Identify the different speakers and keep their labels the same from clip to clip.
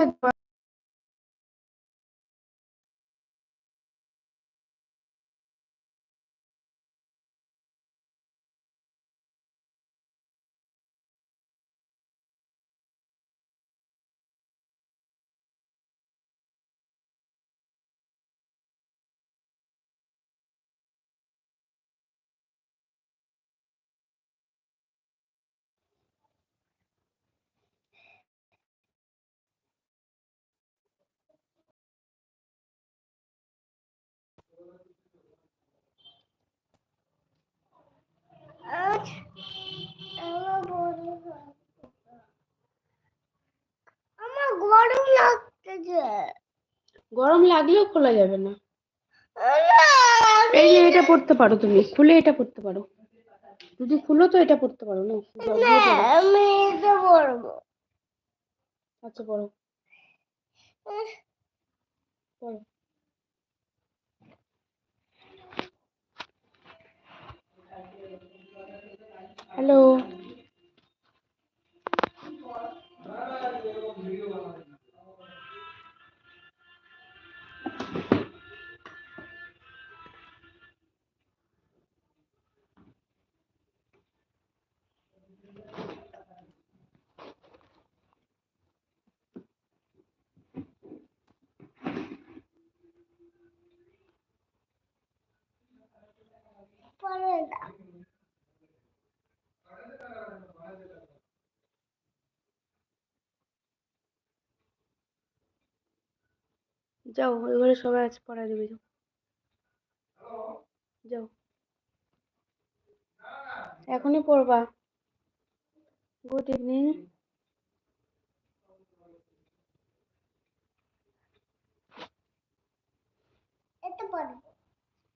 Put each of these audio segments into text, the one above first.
Speaker 1: আজ গরম লাগতেছে।
Speaker 2: গরম লাগলেও খোলা যাবে না। এই যে এটা পড়তে পারো তুমি খুলে এটা পড়তে পারো। যদি খুলো তো এটা পড়তে পারো না।
Speaker 1: আমি এটা পড়ব।
Speaker 2: আচ্ছা পড়ো। পড়ো। হ্যালো।
Speaker 1: না
Speaker 2: যাও ওই ঘরে সবাই আছে পড়া দেবে যাও। যাও। এখনই পড়বা গুড ইভিনিং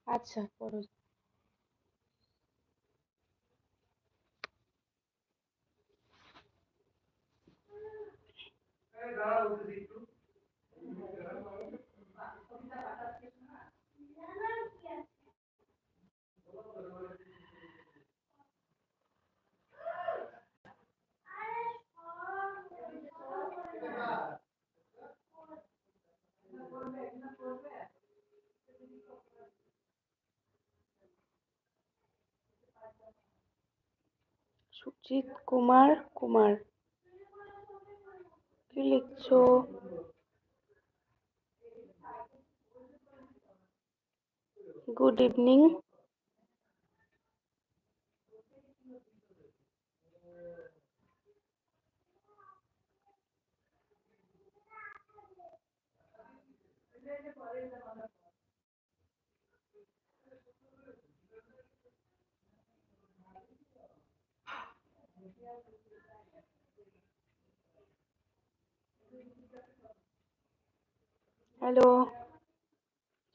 Speaker 2: আচ্ছা পড়ো সুজিত কুমার কুমার কি লিখছো গুড ইভিনিং হ্যালো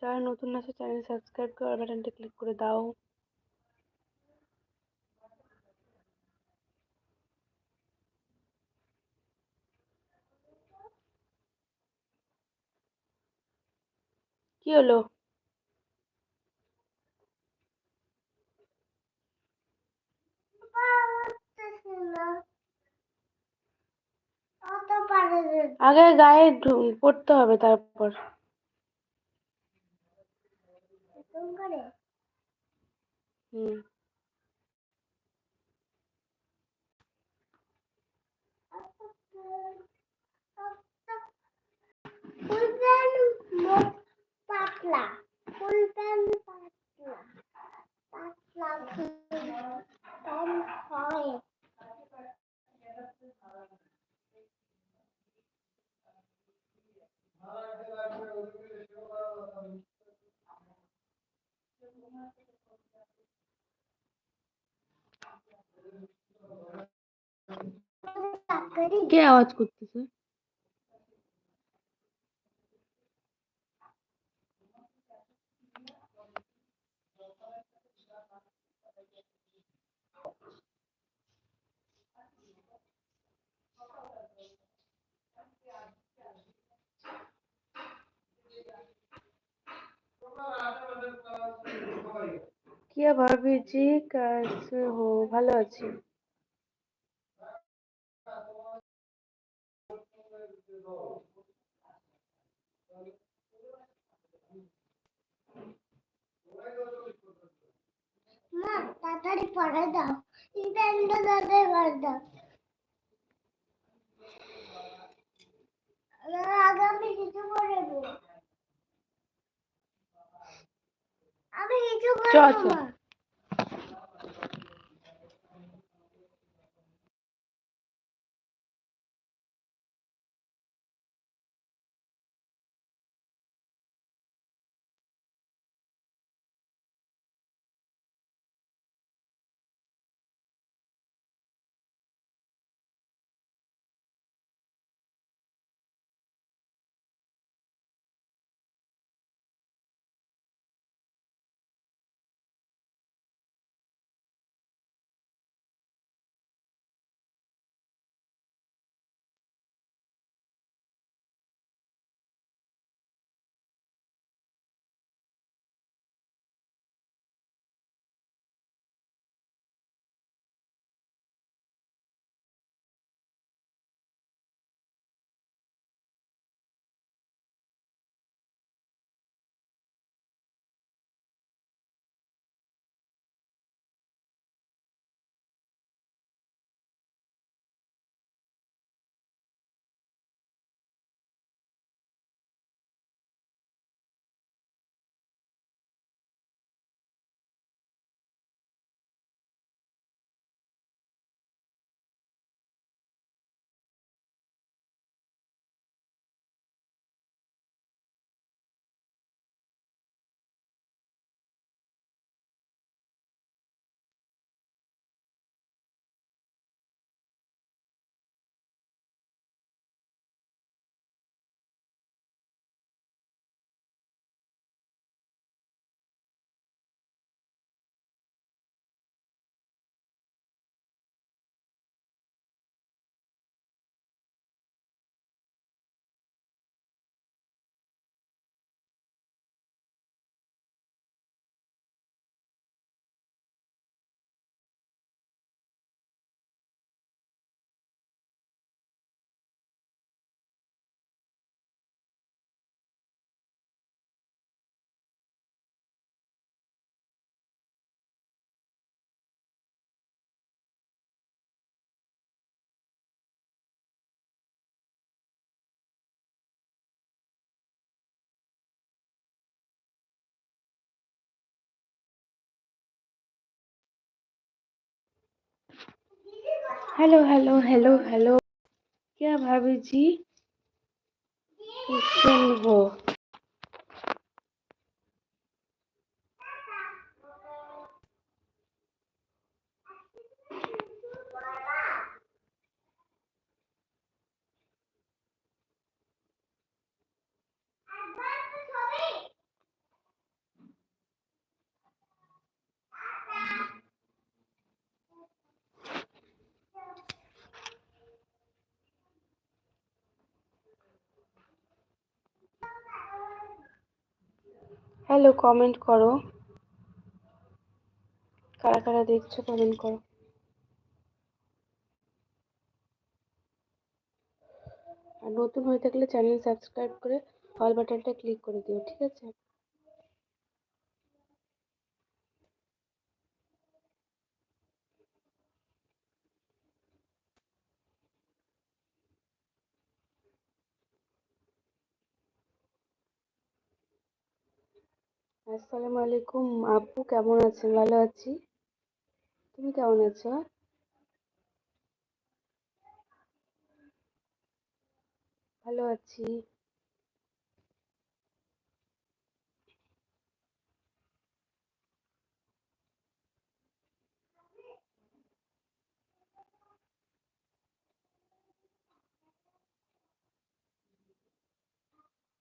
Speaker 2: যারা নতুন আছে চ্যানেল সাবস্ক্রাইব করে বাটনটা ক্লিক করে দাও কি হলো
Speaker 1: পারতেছি না অত পারে না।
Speaker 2: আগে গায়ে পড়তে হবে তারপর। হুম।
Speaker 1: পাতলা পাতলা পাতলা হয়।
Speaker 2: কে আওয়াজ করতেছে কি ভাবি জি কাছে হো, ভালো আছি।
Speaker 1: তাড়াতাড়ি পড়ে দাও। ইন্টারনেট দাদা দাও। আগামী কিছু করে দেবো কিছু
Speaker 2: চ,
Speaker 1: করব
Speaker 2: हेलो हेलो हेलो हेलो क्या भाभी जी सुन हो হ্যালো কমেন্ট করো। কারা কারা দেখছ কমেন্ট করো। আর নতুন হয়ে থাকলে চ্যানেল সাবস্ক্রাইব করে অল বাটনটা ক্লিক করে দিও, ঠিক আছে? আসসালামু আলাইকুম আপু কেমন আছেন? ভালো আছি। তুমি কেমন আছো? ভালো আছি।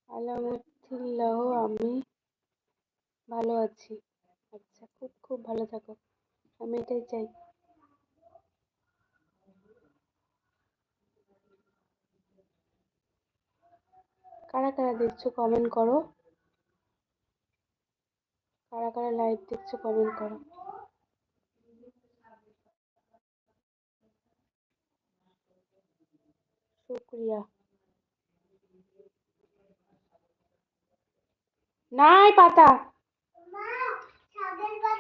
Speaker 2: আলহামদুলিল্লাহ আমি ভালো আছি। আচ্ছা খুব খুব ভালো থাকো। আমি এটাই চাই। কারা কারা দেখছ কমেন্ট করো? কারা কারা লাইভ দেখছ কমেন্ট করো? শুক্রিয়া। নাই পাতা।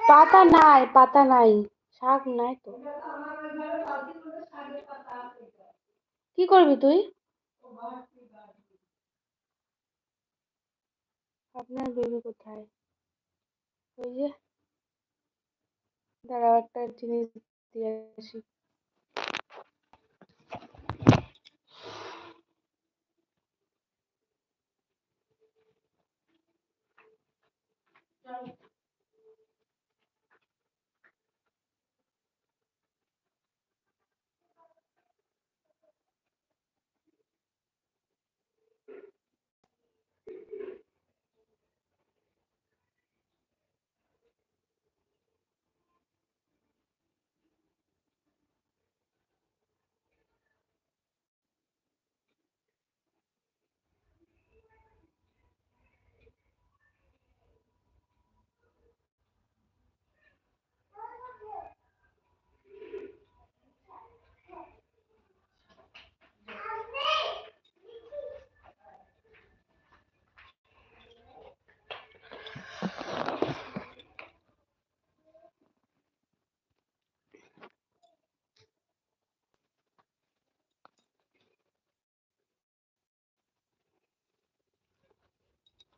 Speaker 1: পাতা
Speaker 2: নাই পাতা নাই। শাক নাই তো। কি করবি তুই? আপনার বেবি কোথায়? ওই যে। দাঁড়াও, একটা জিনিস দিয়ে আসি।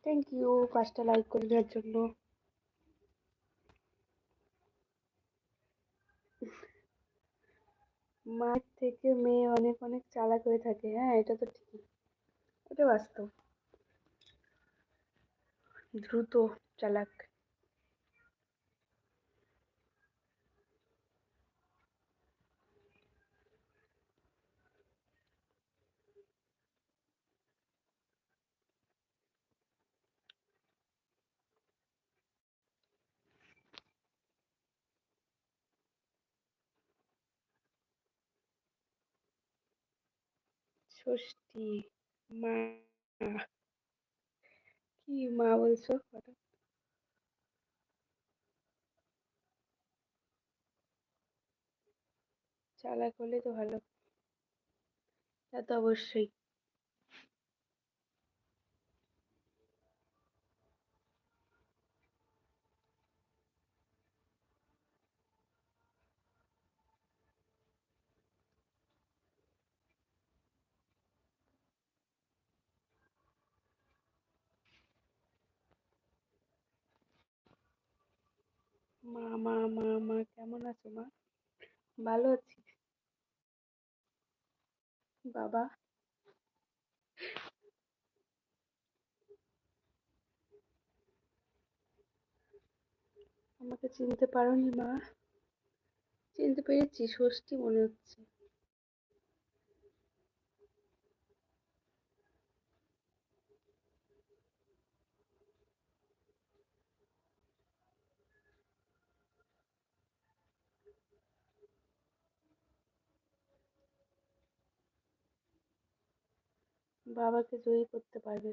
Speaker 2: থ্যাংক ইউ কাজটা লাইক করে দেওয়ার জন্য। মায়ের থেকে মেয়ে অনেক অনেক চালাক হয়ে থাকে। হ্যাঁ এটা তো ঠিকই। এটা বাস্তব। দ্রুত চালাক। ষষ্ঠী মা। কি মা বলছো? হঠাৎ? চালাক হলে তো ভালো। তা তো অবশ্যই। মা মা মা মা, কেমন আছো মা? ভালো আছি। বাবা? আমাকে চিনতে পারোনি মা। চিনতে পেরেছি ষষ্ঠী মনে হচ্ছে। বাবাকে জয়ী করতে পারবে।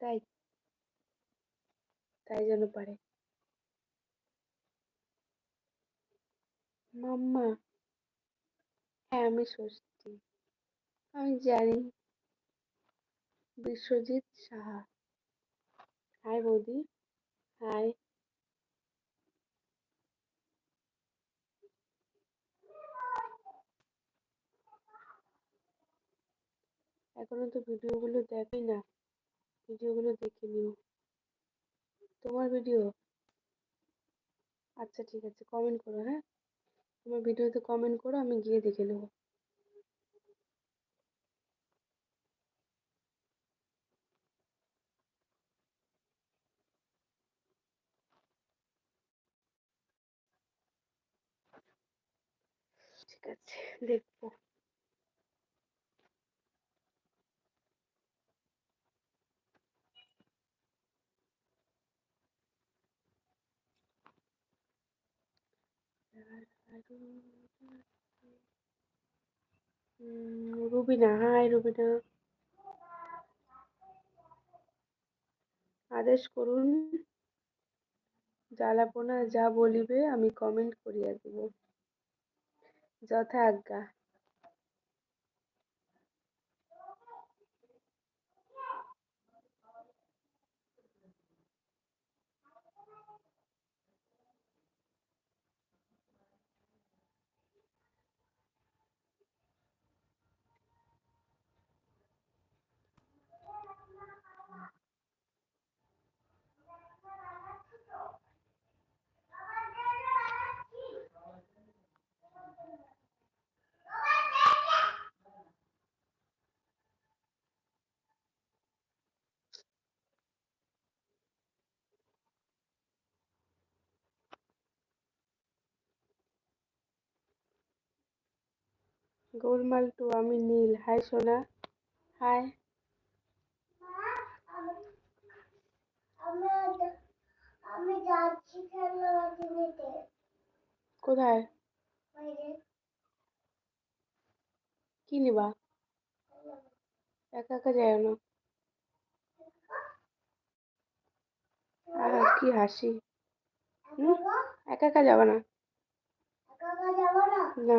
Speaker 2: তাই তাই যেন পারে। মাম্মা হ্যাঁ আমি ষষ্ঠী আমি জানি, বিশ্বজিৎ সাহা। হাই বৌদি, হাই। এখনও তো ভিডিওগুলো দেখি না। ভিডিওগুলো দেখে নিও। তোমার ভিডিও? আচ্ছা ঠিক আছে কমেন্ট করো হ্যাঁ? তোমার ভিডিওতে কমেন্ট করো, আমি গিয়ে দেখে নেব। ঠিক আছে, দেখব। রুবিনা হাই রুবিনা আদেশ করুন জ্বালাপোনা যা বলিবে আমি কমেন্ট করিয়া দিব। যথা আজ্ঞা গোলমাল টু আমি নীল। হাই, সোনা। হাই। কোথায়? কি নিবা? একা একা যায় না। আহা কি হাসি? একা একা যাবে না?
Speaker 1: না।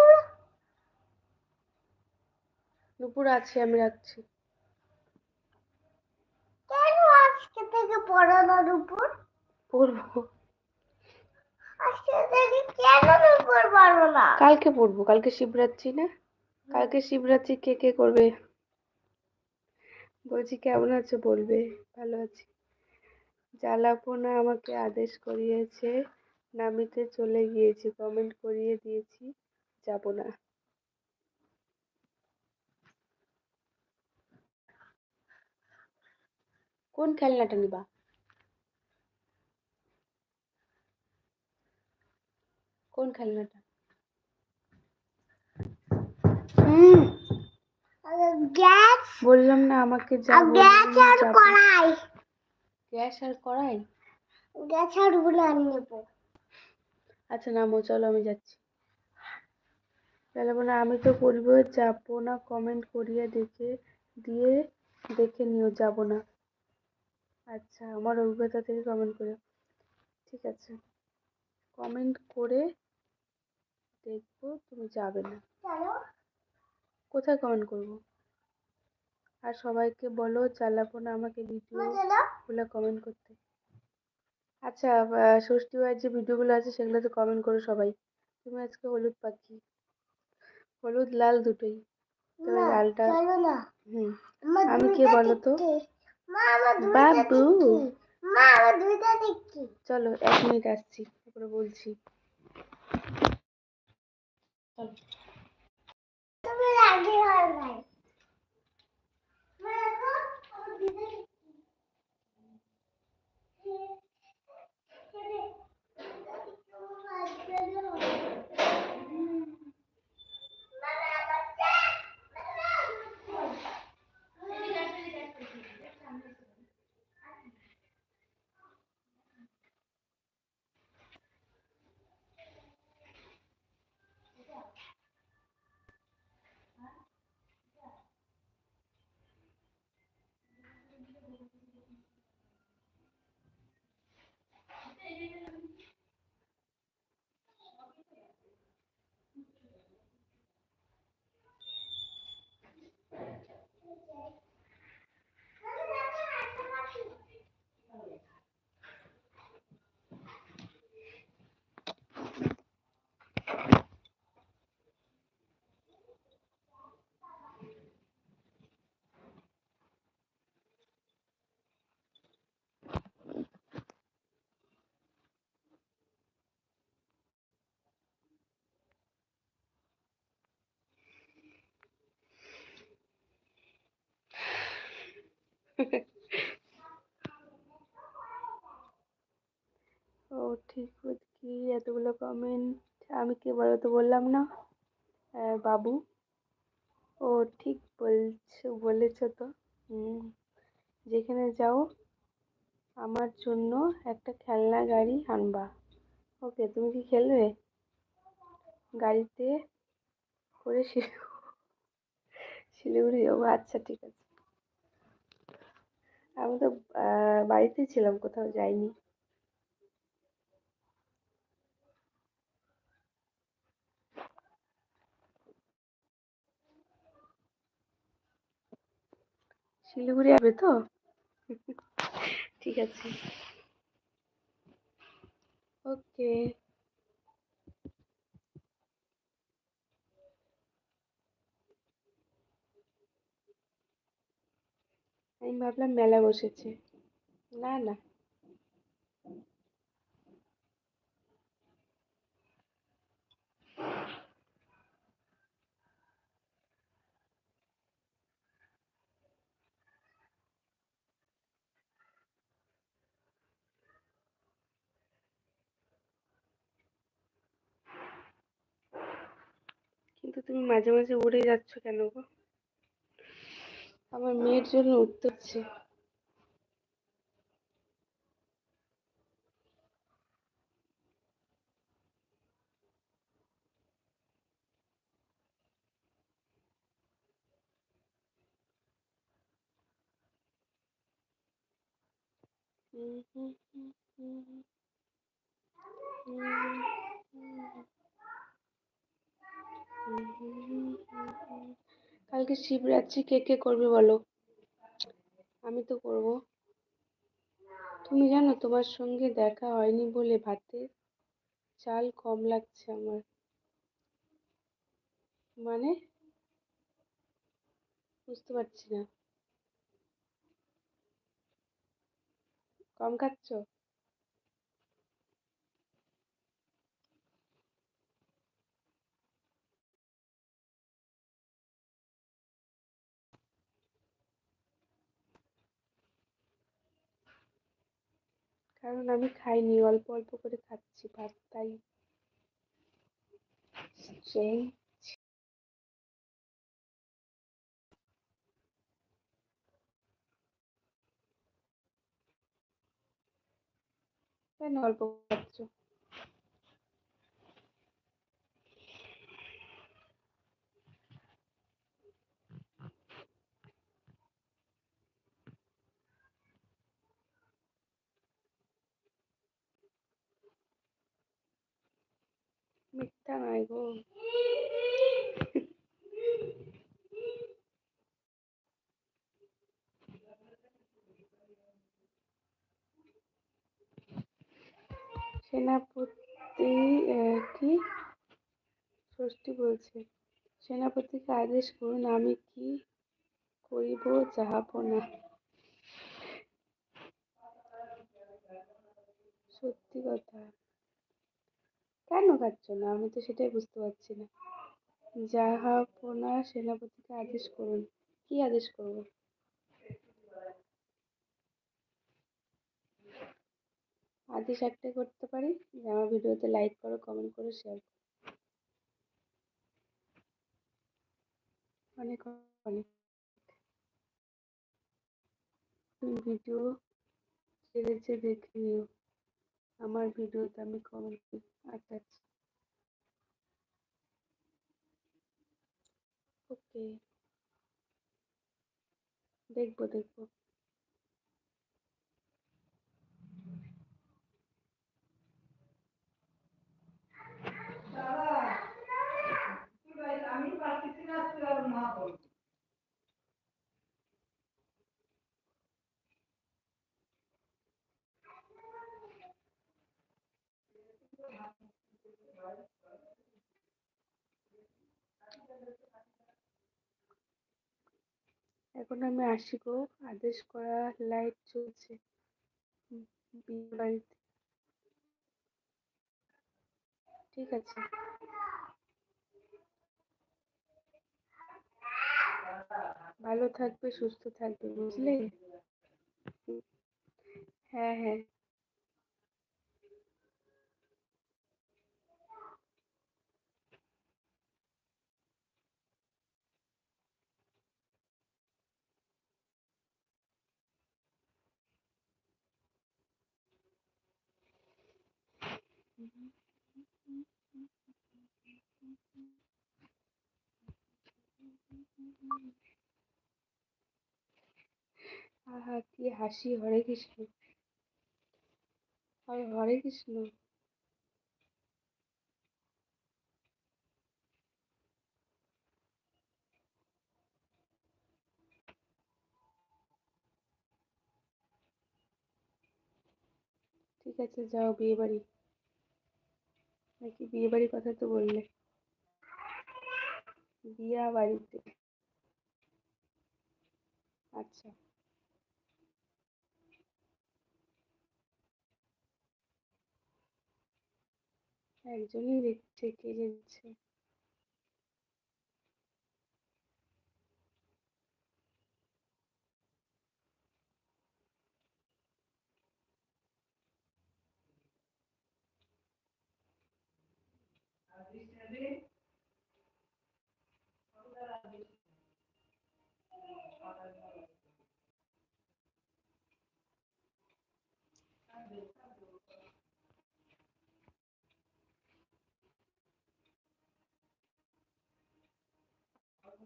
Speaker 1: নুপুর
Speaker 2: আছে আমি রাখছি।
Speaker 1: কেন আজকে থেকে পড়ানো নুপুর?
Speaker 2: পড়ব।
Speaker 1: আজকে থেকে কেন নুপুর পারব না?
Speaker 2: কালকে পড়ব কালকে শিবরাত্রি না? কালকে শিবরাত্রি কে কে করবে? বলছি কেমন আছো বলবে ভালো আছি। জ্বালাপোনা আমাকে আদেশ করিয়েছে নামিতে চলে গিয়েছি কমেন্ট করিয়ে দিয়েছি যাব না। কোন খেলনাটা নিবা? কোন খেলনাটা?
Speaker 1: গ্যাস।
Speaker 2: বললাম না আমাকে
Speaker 1: গ্যাস আর। কড়াই।
Speaker 2: গ্যাস আর কড়াই?
Speaker 1: গ্যাস আরগুলো নেব।
Speaker 2: আচ্ছা নামো চলো আমি যাচ্ছি। তাহলে না আমি তো বলব যাব না কমেন্ট করিয়ে দেখে দিয়ে দেখে নিও যাব না। আচ্ছা আমার অভিজ্ঞতা থেকে কমেন্ট করে। ঠিক আছে। কমেন্ট করে দেখব তুমি যাবে না। কোথায় কমেন্ট করব? আর সবাইকে বলো চালাবো না আমাকে ভিডিও
Speaker 1: মা চলো
Speaker 2: গুলো কমেন্ট করতে। আচ্ছা ষষ্ঠী বারের যে ভিডিওগুলো আছে সেগুলোতে কমেন্ট করো সবাই। তুমি আজকে হলুদ পাখি। হলুদ লাল দুটোই। তবে লালটা হুম। আমি কে বলো তো? বাবু। চলো এক মিনিট আসছি তারপরে বলছি। চলো
Speaker 1: তুমি রাজি হয় নাই মা দেখো, আমার দুইটা টিকটি।
Speaker 2: ও ঠিক কি এতগুলো কমেন্ট আমি কে বলো তো বললাম না? বাবু? ও ঠিক বলছো, বলেছ তো। যেখানে যাও, আমার জন্য একটা খেলনা গাড়ি আনবা। ওকে, তুমি কি খেলবে? গাড়িতে করে শিলিগু- শিলিগুড়ি যাব। আচ্ছা ঠিক আছে। আমি তো বাড়িতেই ছিলাম কোথাও যাইনি। শিলিগুড়ি যাবে তো? ঠিক আছে। ওকে। আমি ভাবলাম মেলা বসেছে। না না। কিন্তু তুমি মাঝে মাঝে উড়ে যাচ্ছ কেন গো? আমার মেয়ের জন্য উঠতে হচ্ছে কালকে শিবরাত্রি কে কে করবে বলো? আমি তো করব। তুমি জানো তোমার সঙ্গে দেখা হয়নি বলে ভাতে চাল কম লাগছে আমার। মানে? বুঝতে পারছি না। কম খাচ্ছ? কারণ আমি খাইনি অল্প অল্প করে খাচ্ছি ভাত তাই সেই কেন অল্প খাচ্ছ? সেনাপতি কি? ষষ্ঠী বলছে সেনাপতিকে আদেশ করুন আমি কি করিব যাহাপনা সত্যি কথা। কেন খাচ্ছ না? আমি তো সেটাই বুঝতে পারছি না। যাহাপনা সেনাপতিকে আদেশ করুন। কি আদেশ করব? আদেশ একটাই করতে পারি? যে আমার ভিডিওতে লাইক করো কমেন্ট করো শেয়ার করো। অনেক অনেক। ভিডিও ছেড়েছে দেখে নিও। আমার ভিডিওতে আমি কমেন্ট আচ্ছা ওকে দেখব দেখব। এখন আমি আসি গো। আদেশ করা লাইট চলছে। বাড়িতে ঠিক আছে। ভালো থাকবে, সুস্থ থাকবে, বুঝলে? হ্যাঁ হ্যাঁ। আহা কি হাসি হরে কৃষ্ণ। আর হরে কৃষ্ণ। ঠিক আছে যাও বিয়ে বাড়ি নাকি বিয়ে বাড়ির কথা তো বললে? বিয়া বাড়িতে আচ্ছা। একজনই দেখছে কে দেখছে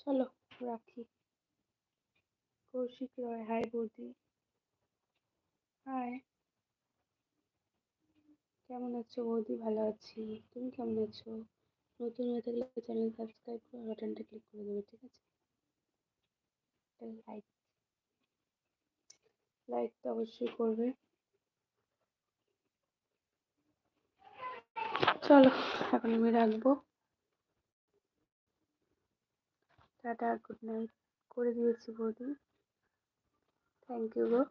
Speaker 2: চলো, রাখি। কৌশিক রয়, হাই বৌদি। হাই। কেমন আছো বৌদি? ভালো আছি। তুমি কেমন আছো? নতুন হয়ে থাকলে চ্যানেল সাবস্ক্রাইব করে বাটনটা ক্লিক করে দেবে, ঠিক আছে? লাইক লাইক তো অবশ্যই করবে। চলো, এখন আমি রাখব। টাটা গুড নাইট করে দিয়েছি বৌদি। থ্যাংক ইউ গো।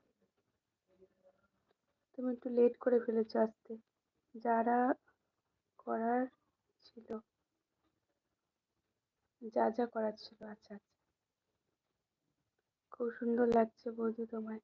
Speaker 2: তুমি একটু লেট করে ফেলেছো আসতে যারা করার ছিল, যা যা করার ছিল আচ্ছা আচ্ছা। খুব সুন্দর লাগছে বৌদি তোমায়।